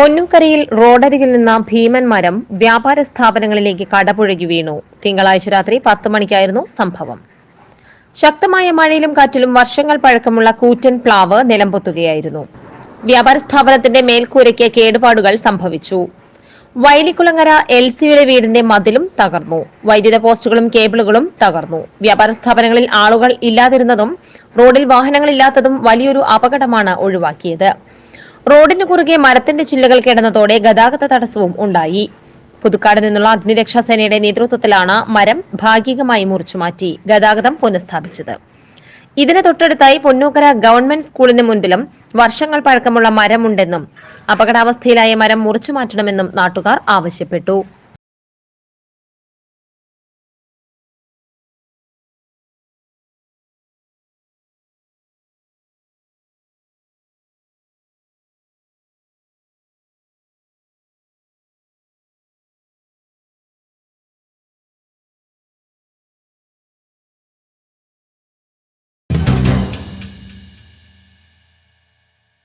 പൊന്നൂക്കരയിൽ റോഡരികിൽ നിന്ന ഭീമൻ മരം വ്യാപാര സ്ഥാപനങ്ങളിലേക്ക് കടപുഴകി വീണു. തിങ്കളാഴ്ച രാത്രി പത്ത് മണിക്കായിരുന്നു സംഭവം. ശക്തമായ മഴയിലും കാറ്റിലും വർഷങ്ങൾ പഴക്കമുള്ള കൂറ്റൻ പ്ലാവ് നിലംപൊത്തുകയായിരുന്നു. വ്യാപാര സ്ഥാപനത്തിന്റെ മേൽക്കൂരയ്ക്ക് കേടുപാടുകൾ സംഭവിച്ചു. വൈലിക്കുളങ്ങര എൽ സിയുടെ വീടിന്റെ മതിലും തകർന്നു. വൈദ്യുത പോസ്റ്റുകളും കേബിളുകളും തകർന്നു. വ്യാപാര സ്ഥാപനങ്ങളിൽ ആളുകൾ ഇല്ലാതിരുന്നതും റോഡിൽ വാഹനങ്ങളില്ലാത്തതും വലിയൊരു അപകടമാണ് ഒഴിവാക്കിയത്. റോഡിന് കുറുകെ മരത്തിന്റെ ചില്ലകൾ കിടന്നതോടെ ഗതാഗത തടസ്സവും ഉണ്ടായി. പുതുക്കാട് നിന്നുള്ള അഗ്നിരക്ഷാ സേനയുടെ നേതൃത്വത്തിലാണ് മരം ഭാഗികമായി മുറിച്ചുമാറ്റി ഗതാഗതം പുനഃസ്ഥാപിച്ചത്. ഇതിന് തൊട്ടടുത്തായി പൊന്നൂക്കര ഗവൺമെന്റ് സ്കൂളിന് മുൻപിലും വർഷങ്ങൾ പഴക്കമുള്ള മരമുണ്ടെന്നും അപകടാവസ്ഥയിലായ മരം മുറിച്ചു മാറ്റണമെന്നും നാട്ടുകാർ ആവശ്യപ്പെട്ടു.